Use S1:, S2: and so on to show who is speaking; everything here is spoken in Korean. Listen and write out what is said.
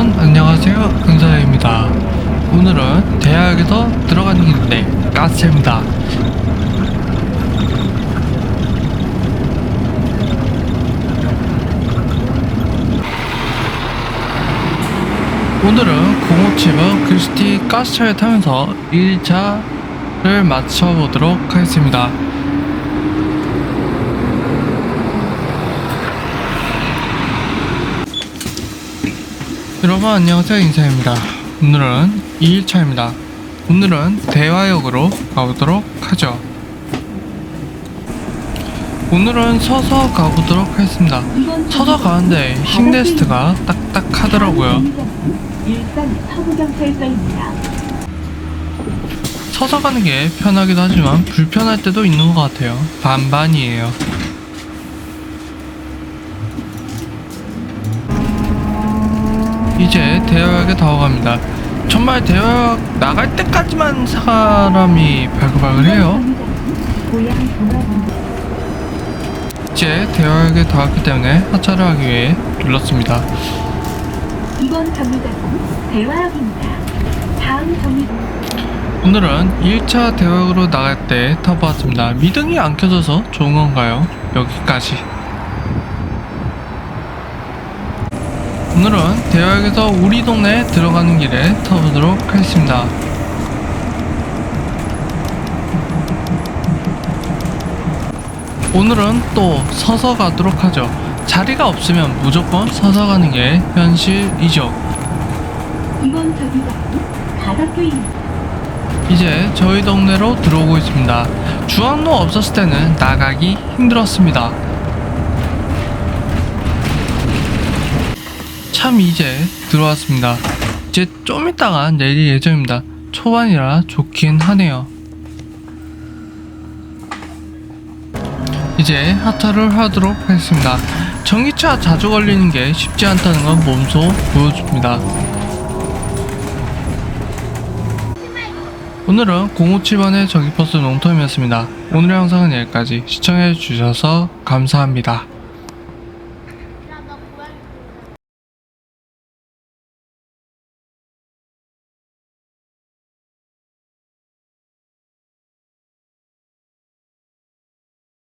S1: 안녕하세요. 은사입니다. 오늘은 대학에서 들어가는 길인데 가스입니다. 오늘은 057번 글시티 가스차를 타면서 1차를 마쳐보도록 하겠습니다 여러분 안녕하세요. 인사입니다. 오늘은 2일차입니다. 오늘은 대화역으로 가보도록 하죠. 오늘은 서서 가보도록 하겠습니다. 서서 가는데 힐레스트가 딱딱하더라고요.
S2: 서서
S1: 가는 게 편하기도 하지만 불편할 때도 있는 것 같아요. 반반이에요 이제 대화역에 다가갑니다 정말 대화역 나갈 때까지만 사람이
S2: 고향 동화입니다.
S1: 이제 대화역에 닿았기 때문에 하차를 하기 위해 눌렀습니다.
S2: 이번 정류장은 대화역입니다. 다음 정류
S1: 오늘은 1차 대화역으로 나갈 때 타보았습니다. 미등이 안 켜져서 좋은 건가요? 여기까지. 오늘은 대화역에서 우리 동네에 들어가는 길에 타보도록 하겠습니다. 오늘은 또 서서 가도록 하죠. 자리가 없으면 무조건 서서 가는 게 현실이죠.
S2: 이번 가덕교입니다.
S1: 이제 저희 동네로 들어오고 있습니다. 주황로 없었을 때는 나가기 힘들었습니다. 참 이제 들어왔습니다. 이제 좀 이따가 내릴 예정입니다. 초반이라 좋긴 하네요. 이제 하차를 하도록 하겠습니다. 전기차 자주 걸리는 게 쉽지 않다는 건 몸소 보여줍니다. 오늘은 057번의 전기버스 농텀이었습니다. 오늘의 영상은 여기까지 시청해주셔서 감사합니다.